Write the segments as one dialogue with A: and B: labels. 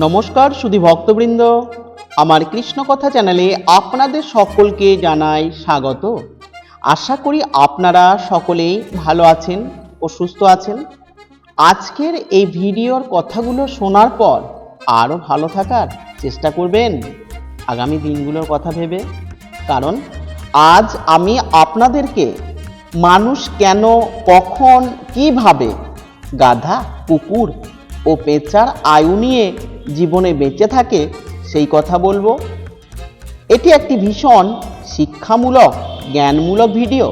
A: নমস্কার শুধু ভক্তবৃন্দ। আমার কৃষ্ণ কথা চ্যানেলে আপনাদের সকলকে জানাই স্বাগত। আশা করি আপনারা সকলেই ভালো আছেন ও সুস্থ আছেন। আজকের এই ভিডিওর কথাগুলো শোনার পর আরও ভালো থাকার চেষ্টা করবেন আগামী দিনগুলোর কথা ভেবে। কারণ আজ আমি আপনাদেরকে মানুষ কেন, কখন, কীভাবে গাধা, কুকুর ও পেঁচার আয়ু নিয়ে জীবনে বেঁচে থাকে, সেই কথা বলব। এটি একটি ভীষণ শিক্ষামূলক, জ্ঞানমূলক ভিডিও।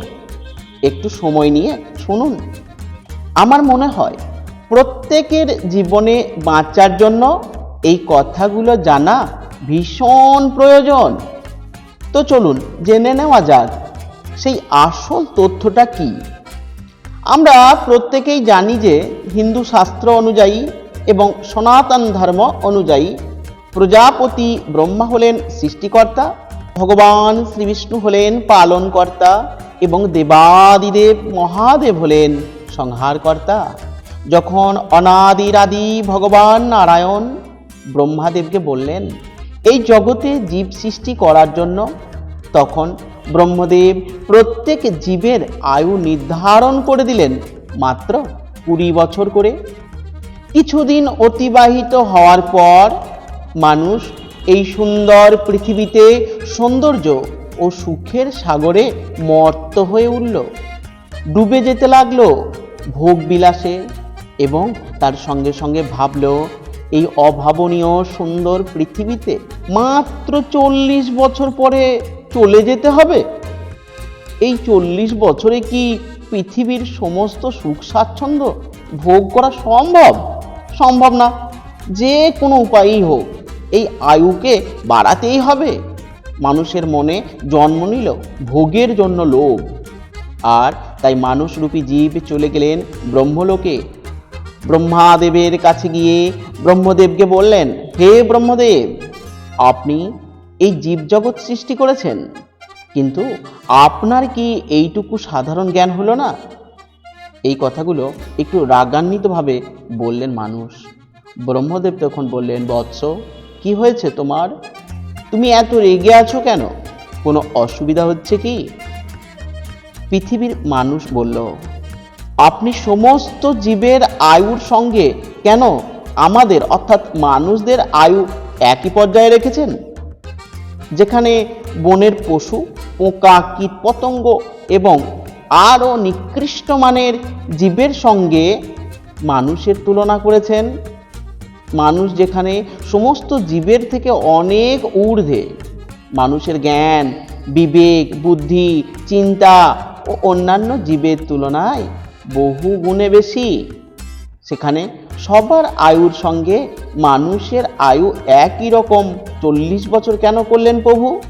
A: একটু সময় নিয়ে শুনুন। আমার মনে হয়, প্রত্যেকের জীবনে বাঁচার জন্য এই কথাগুলো জানা ভীষণ প্রয়োজন। তো চলুন, জেনে নেওয়া যাক, সেই আসল তথ্যটা কি? আমরা প্রত্যেকেই জানি যে হিন্দু শাস্ত্র অনুযায়ী এবং সনাতন ধর্ম অনুযায়ী প্রজাপতি ব্রহ্মা হলেন সৃষ্টিকর্তা, ভগবান শ্রীবিষ্ণু হলেন পালনকর্তা এবং দেবাদিদেব মহাদেব হলেন সংহারকর্তা। যখন অনাদিরাদি ভগবান নারায়ণ ব্রহ্মাদেবকে বললেন, এই জগতে জীব সৃষ্টি করার জন্য, তখন ব্রহ্মদেব প্রত্যেক জীবের আয়ু নির্ধারণ করে দিলেন মাত্র কুড়ি বছর করে। কিছুদিন অতিবাহিত হওয়ার পর মানুষ এই সুন্দর পৃথিবীতে সৌন্দর্য ও সুখের সাগরে মর্ত হয়ে উঠল। ডুবে যেতে লাগল ভোগ বিলাসে এবং তার সঙ্গে সঙ্গে ভাবল, এই অভাবনীয় সুন্দর পৃথিবীতে মাত্র চল্লিশ বছর পরে চলে যেতে হবে। এই চল্লিশ বছরে কি পৃথিবীর সমস্ত সুখ স্বাচ্ছন্দ্য ভোগ করা সম্ভব? সম্ভব না। যে কোনো উপায়ই হোক, এই আয়ুকে বাড়াতেই হবে। মানুষের মনে জন্ম নিল, ভোগের জন্য লোভ। আর তাই মানুষরূপী জীব চলে গেলেন ব্রহ্মলোকে। ব্রহ্মাদেবের কাছে গিয়ে ব্রহ্মদেবকে বললেন, হে ব্রহ্মদেব, আপনি এই জীবজগৎ সৃষ্টি করেছেন। কিন্তু আপনার কি এইটুকু সাধারণ জ্ঞান হলো না? এই কথাগুলো একটু রাগান্বিতভাবে বললেন মানুষ। ব্রহ্মদেব তখন বললেন, বৎস, কি হয়েছে তোমার? তুমি এত রেগে আছো কেন? কোনো অসুবিধা হচ্ছে কি? পৃথিবীর মানুষ বলল, আপনি সমস্ত জীবের আয়ুর সঙ্গে কেন আমাদের, অর্থাৎ মানুষদের আয়ু একই পর্যায়ে রেখেছেন? যেখানে বনের পশু, পোকা কীট পতঙ্গ এবং আরও নিকৃষ্ট মানের জীবের সঙ্গে মানুষের তুলনা করেছেন। মানুষ যেখানে সমস্ত জীবের থেকে অনেক ঊর্ধ্বে, মানুষের জ্ঞান, বিবেক, বুদ্ধি, চিন্তা ও অন্যান্য জীবের তুলনায় বহু গুণে বেশি। সেখানে সবার আয়ুর সঙ্গে মানুষের আয়ু একই রকম। চল্লিশ বছর কেন করলেন প্রভু?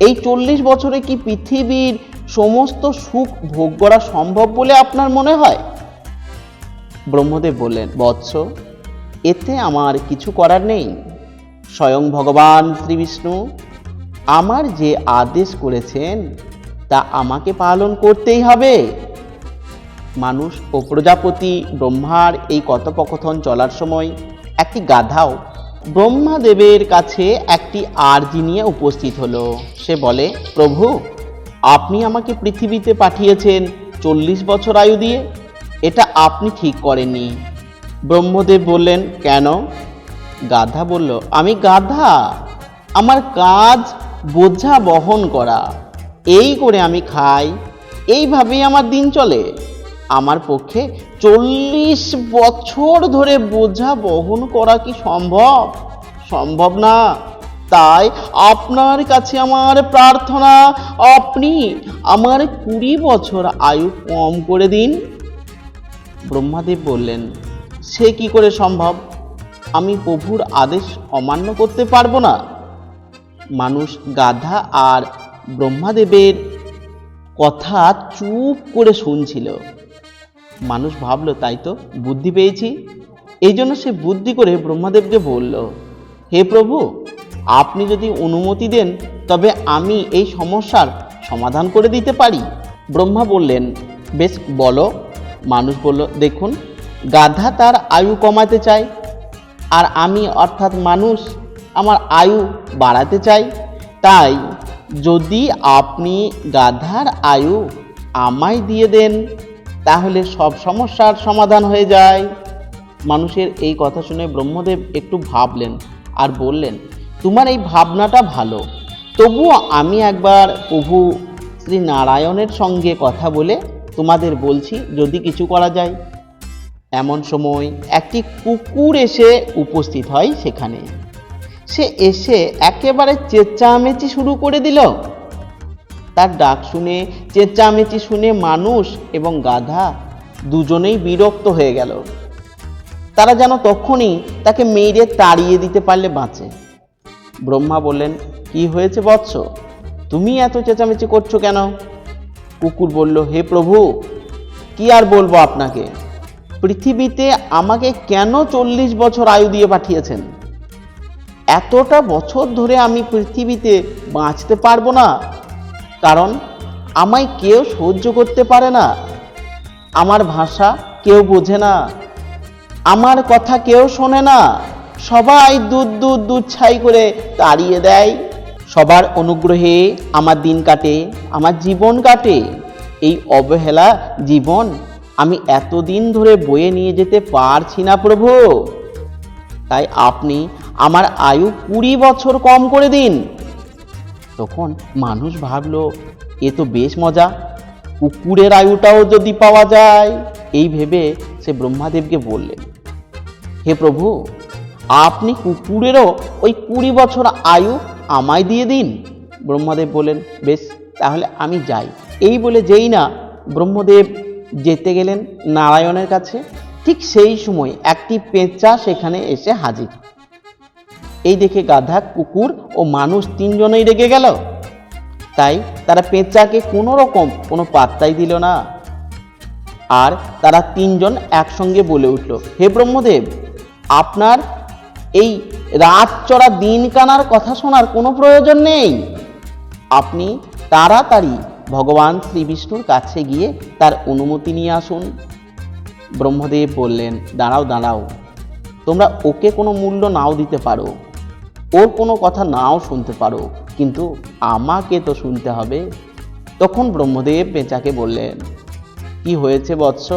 A: এই চল্লিশ বছরে কি পৃথিবীর সমস্ত সুখ ভোগ করা সম্ভব বলে আপনার মনে হয়? ব্রহ্মদেব বললেন, বৎস, এতে আমার কিছু করার নেই। স্বয়ং ভগবান শ্রীবিষ্ণু, আমার যে আদেশ করেছেন, তা আমাকে পালন করতেই হবে। মানুষ ও প্রজাপতি ব্রহ্মার এই কথোপকথন চলার সময় একটি গাধাও ব্রহ্মাদেবের কাছে একটি আর্জি নিয়ে উপস্থিত হলো। সে বলে, প্রভু আপনি আমাকে পৃথিবীতে পাঠিয়েছেন চল্লিশ বছর আয়ু দিয়ে? এটা আপনি ঠিক করেননি। ব্রহ্মদেব বললেন, কেন? গাধা বলল, আমি গাধা। আমার কাজ বোঝা বহন করা। এই করে আমি খাই। এইভাবেই আমার দিন চলে। আমার পক্ষে চল্লিশ বছর ধরে বোঝা বহন করা কি সম্ভব? সম্ভব না। তাই আপনার কাছে আমার প্রার্থনা, আপনি আমার কুড়ি বছর আয়ু কম করে দিন। ব্রহ্মাদেব বললেন, সে কি করে সম্ভব? আমি প্রভুর আদেশ অমান্য করতে পারব না। মানুষ গাধা আর ব্রহ্মাদেবের কথা চুপ করে শুনছিল। মানুষ ভাবলো, তাই তো, বুদ্ধি পেয়েছি। এই জন্য সে বুদ্ধি করে ব্রহ্মাদেবকে বলল, হে প্রভু আপনি যদি অনুমতি দেন, তবে আমি এই সমস্যার সমাধান করে দিতে পারি। ব্রহ্মা বললেন, বেশ, বলো। মানুষ বলল, দেখুন, গাধা তার আয়ু কমাতে চায়, আর আমি অর্থাৎ মানুষ, আমার আয়ু বাড়াতে চাই। তাই যদি আপনি গাধার আয়ু আমায় দিয়ে দেন, তাহলে সব সমস্যার সমাধান হয়ে যায়। মানুষের এই কথা শুনে ব্রহ্মদেব একটু ভাবলেন আর বললেন তোমার এই ভাবনাটা ভালো। তবুও আমি একবার প্রভু শ্রী নারায়ণের সঙ্গে কথা বলে তোমাদের বলছি, যদি কিছু করা যায়। এমন সময় একটি কুকুর এসে উপস্থিত হয় সেখানে। সে এসে একেবারে চেঁচামেচি শুরু করে দিল। তার ডাক শুনে, চেঁচামেচি শুনে মানুষ এবং গাধা দুজনেই বিরক্ত হয়ে গেল। তারা যেন তখনই তাকে মেরে তাড়িয়ে দিতে পারলে বাঁচে। ব্রহ্মা বললেন, কি হয়েছে বৎস? তুমি এত চেঁচামেচি করছ কেন? কুকুর বলল, হে প্রভু, কি আর বলব আপনাকে? পৃথিবীতে আমাকে কেন চল্লিশ বছর আয়ু দিয়ে পাঠিয়েছেন? এতটা বছর ধরে আমি পৃথিবীতে বাঁচতে পারব না। কারণ আমায় কেউ সহ্য করতে পারে না। আমার ভাষা কেউ বোঝে না। আমার কথা কেউ শোনে না। সবাই দুধ দুধ দুধ ছাই করে তাড়িয়ে দেয়। সবার অনুগ্রহে আমার দিন কাটে, আমার জীবন কাটে। এই অবহেলা জীবন আমি এতদিন ধরে বয়ে নিয়ে যেতে পারছি না প্রভু। তাই আপনি আমার আয়ু কুড়ি বছর কম করে দিন। তখন মানুষ ভাবলো, এ তো বেশ মজা। কুকুরের আয়ুটাও যদি পাওয়া যায়। এই ভেবে সে ব্রহ্মাদেবকে বললেন হে প্রভু আপনি কুকুরেরও ওই কুড়ি বছর আয়ু আমায় দিয়ে দিন। ব্রহ্মদেব বললেন, বেশ, তাহলে আমি যাই। এই বলে যেই না ব্রহ্মদেব যেতে গেলেন নারায়ণের কাছে। ঠিক সেই সময় একটি পেঁচা সেখানে এসে হাজির। এই দেখে গাধা, কুকুর ও মানুষ তিনজনেই রেগে গেল। তাই তারা পেঁচাকে কোনো রকম কোনো পাত্তাই দিল না। আর তারা তিনজন একসঙ্গে বলে উঠল, হে ব্রহ্মদেব, আপনার এই রাত চড়া দিন কানার কথা শোনার কোনো প্রয়োজন নেই। আপনি তাড়াতাড়ি ভগবান শ্রীবিষ্ণুর কাছে গিয়ে তার অনুমতি নিয়ে আসুন। ব্রহ্মদেব বললেন, দাঁড়াও দাঁড়াও। তোমরা ওকে কোনো মূল্য নাও দিতে পারো। ওর কোনো কথা নাও শুনতে পারো। কিন্তু আমাকে তো শুনতে হবে। তখন ব্রহ্মদেব পেঁচাকে বললেন, কি হয়েছে বৎস?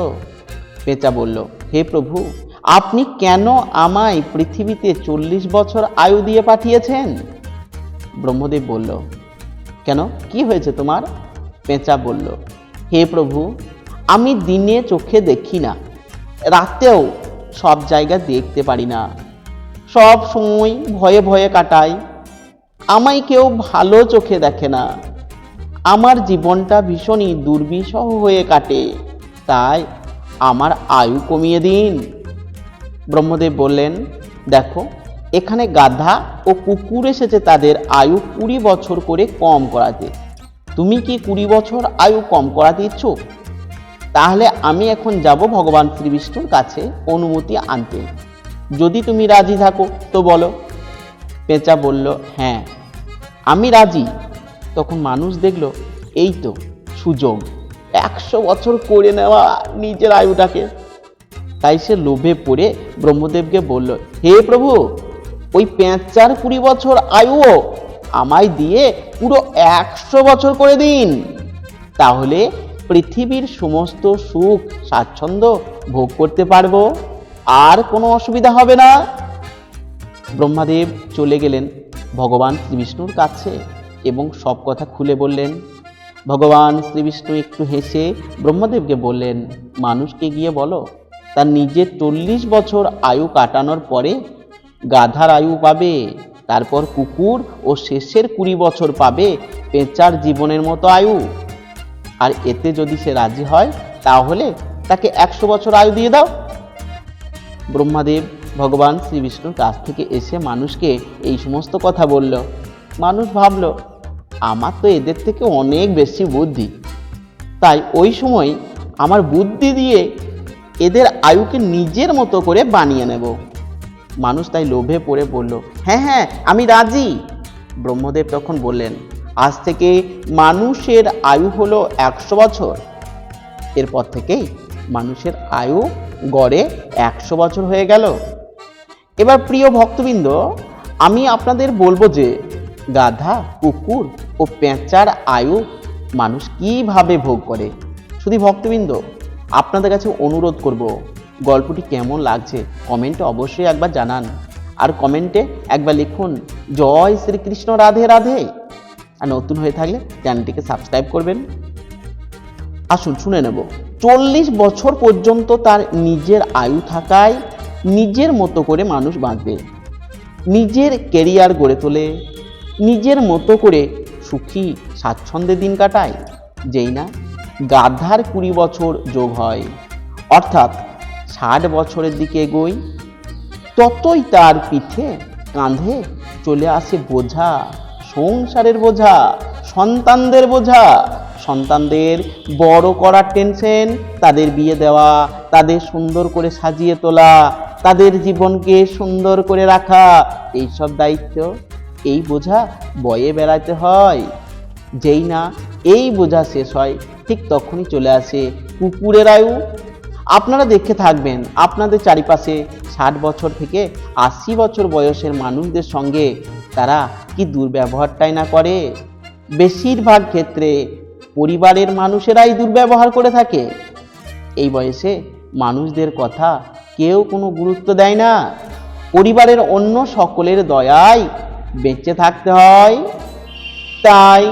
A: পেঁচা বলল, হে প্রভু আপনি কেন আমায় পৃথিবীতে চল্লিশ বছর আয়ু দিয়ে পাঠিয়েছেন? ব্রহ্মদেব বলল, কেন? কি হয়েছে তোমার? পেঁচা বলল, হে প্রভু, আমি দিনে চোখে দেখি না, রাতেও সব জায়গা দেখতে পারি না, সব সময় ভয়ে ভয়ে কাটাই, আমায় কেউ ভালো চোখে দেখে না, আমার জীবনটা ভীষণই দুর্বিষহ হয়ে কাটে, তাই আমার আয়ু কমিয়ে দিন। ব্রহ্মদেব বললেন, দেখো, এখানে গাধা ও কুকুর এসেছে তাদের আয়ু কুড়ি বছর করে কম করাতে। তুমি কি কুড়ি বছর আয়ু কম করাতে ইচ্ছুক? তাহলে আমি এখন যাব ভগবান শ্রীবিষ্ণুর কাছে অনুমতি আনতে। যদি তুমি রাজি থাকো, তো বলো। পেঁচা বলল হ্যাঁ আমি রাজি। তখন মানুষ দেখল, এই তো সুযোগ। একশো বছর করে নেওয়া নিজের আয়ুটাকে। তাই সে লোভে পড়ে ব্রহ্মদেবকে বলল, হে প্রভু, ওই পেঁচার কুড়ি বছর আয়ুও আমায় দিয়ে পুরো একশো বছর করে দিন। তাহলে পৃথিবীর সমস্ত সুখ, স্বাচ্ছন্দ্য ভোগ করতে পারব, আর কোনো অসুবিধা হবে না। ব্রহ্মাদেব চলে গেলেন ভগবান শ্রীবিষ্ণুর কাছে এবং সব কথা খুলে বললেন। ভগবান শ্রীবিষ্ণু একটু হেসে ব্রহ্মদেবকে বললেন, মানুষকে গিয়ে বলো তার নিজের চল্লিশ বছর আয়ু কাটানোর পরে গাধার আয়ু পাবে, তারপর কুকুর ও শেষের কুড়ি বছর পাবে পেঁচার জীবনের মতো আয়ু। আর এতে যদি সে রাজি হয়, তাহলে তাকে একশো বছর আয়ু দিয়ে দাও। ব্রহ্মাদেব ভগবান শ্রী বিষ্ণুর কাছ থেকে এসে মানুষকে এই সমস্ত কথা বলল। মানুষ ভাবল, আমার তো এদের থেকে অনেক বেশি বুদ্ধি। তাই ওই সময় আমার বুদ্ধি দিয়ে এদের আয়ুকে নিজের মতো করে বানিয়ে নেব। মানুষ তাই লোভে পড়ে বলল হ্যাঁ হ্যাঁ আমি রাজি। ব্রহ্মদেব তখন বললেন, আজ থেকে মানুষের আয়ু হলো একশো বছর। এরপর থেকেই মানুষের আয়ু গড়ে একশো বছর হয়ে গেল। এবার প্রিয় ভক্তবৃন্দ, আমি আপনাদের বলব যে গাধা, কুকুর ও পেঁচার আয়ু মানুষ কীভাবে ভোগ করে? শুধু ভক্তবৃন্দ আপনাদের কাছে অনুরোধ করব, গল্পটি কেমন লাগছে কমেন্টে অবশ্যই একবার জানান। আর কমেন্টে একবার লিখুন, জয় শ্রীকৃষ্ণ, রাধে রাধে। আর নতুন হয়ে থাকলে চ্যানেলটিকে সাবস্ক্রাইব করবেন। আসুন, শুনে নেব। চল্লিশ বছর পর্যন্ত তার নিজের আয়ু থাকায় নিজের মতো করে মানুষ বাঁচবে। নিজের কেরিয়ার গড়ে তোলে। নিজের মতো করে সুখী, স্বাচ্ছন্দ্যে দিন কাটায়। যেই না গাধার কুড়ি বছর যোগ হয়। অর্থাৎ ষাট বছরের দিকে এগোই ততই তার পিঠে কাঁধে চলে আসে বোঝা, সংসারের বোঝা, সন্তানদের বোঝা। সন্তানদের বড় করার টেনশন, তাদের বিয়ে দেওয়া, তাদের সুন্দর করে সাজিয়ে তোলা, তাদের জীবনকে সুন্দর করে রাখা, এইসব দায়িত্ব, এই বোঝা বয়ে বেড়াতে হয়। যেই না, এই বোঝা শেষ হয় ঠিক তখনই চলে আসে কুকুরের আয়ু। আপনারা দেখে থাকবেন, আপনাদের চারিপাশে ষাট বছর থেকে আশি বছর বয়সের মানুষদের সঙ্গে তারা কি দুর্ব্যবহারটাই না করে। বেশিরভাগ ক্ষেত্রে পরিবারের মানুষেরাই দুর্ব্যবহার করে থাকে। এই বয়সে মানুষদের কথা কেউ কোনো গুরুত্ব দেয় না। পরিবারের অন্য সকলের দয়ায় বেঁচে থাকতে হয়। তাই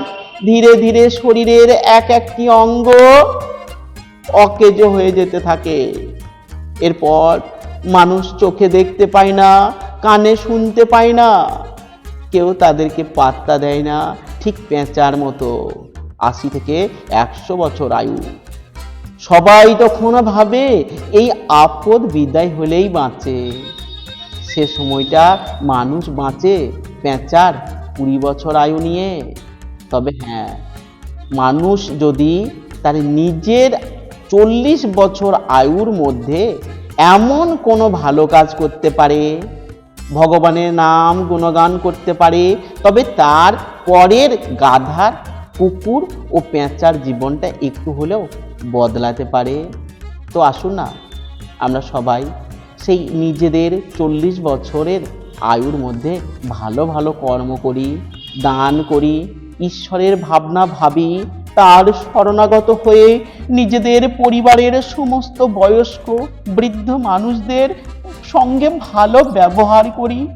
A: ধীরে ধীরে শরীরের এক একটি অঙ্গ অকেজো হয়ে যেতে থাকে। এরপর মানুষ চোখে দেখতে পায় না, কানে শুনতে পায় না। কেউ তাদেরকে পাত্তা দেয় না, ঠিক পেঁচার মতো। আশি থেকে একশো বছর আয়ু। সবাই তখন ভাবে এই আপদ বিদায় হলেই বাঁচে। সে সময়টা মানুষ বাঁচে পেঁচার কুড়ি বছর আয়ু নিয়ে। তবে হ্যাঁ মানুষ যদি তার নিজের চল্লিশ বছর আয়ুর মধ্যে এমন কোনো ভালো কাজ করতে পারে, ভগবানের নাম গুণগান করতে পারে, তবে তার পরের গাধার কুকুর ও পেঁচার জীবনটা একটু হলেও বদলাতে পারে। তো আসুন না, আমরা সবাই সেই নিজেদের চল্লিশ বছরের আয়ুর মধ্যে ভালো ভালো কর্ম করি, দান করি ঈশ্বরের ভাবনা ভাবি, তার শরণাগত হয়ে নিজেদের পরিবারের সমস্ত বয়স্ক, বৃদ্ধ মানুষদের সঙ্গে ভালো ব্যবহার করি।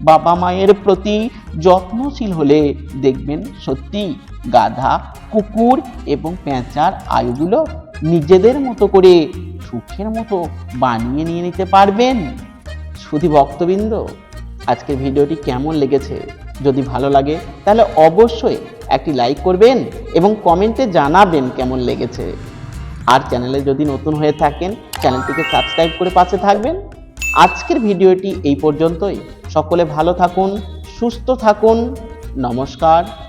A: বাবা মায়ের প্রতি যত্নশীল হলে দেখবেন সত্যি গাধা, কুকুর এবং পেঁচার আয়ুগুলো নিজেদের মতো করে সুখের মতো বানিয়ে নিয়ে নিতে পারবেন। শুধু ভক্তবৃন্দ আজকের ভিডিওটি কেমন লেগেছে? যদি ভালো লাগে, তাহলে অবশ্যই একটি লাইক করবেন এবং কমেন্টে জানাবেন কেমন লেগেছে। আর চ্যানেলে যদি নতুন হয়ে থাকেন চ্যানেলটিকে সাবস্ক্রাইব করে পাশে থাকবেন। আজকের ভিডিওটি এই পর্যন্তই। সকলে ভালো থাকুন, সুস্থ থাকুন। নমস্কার।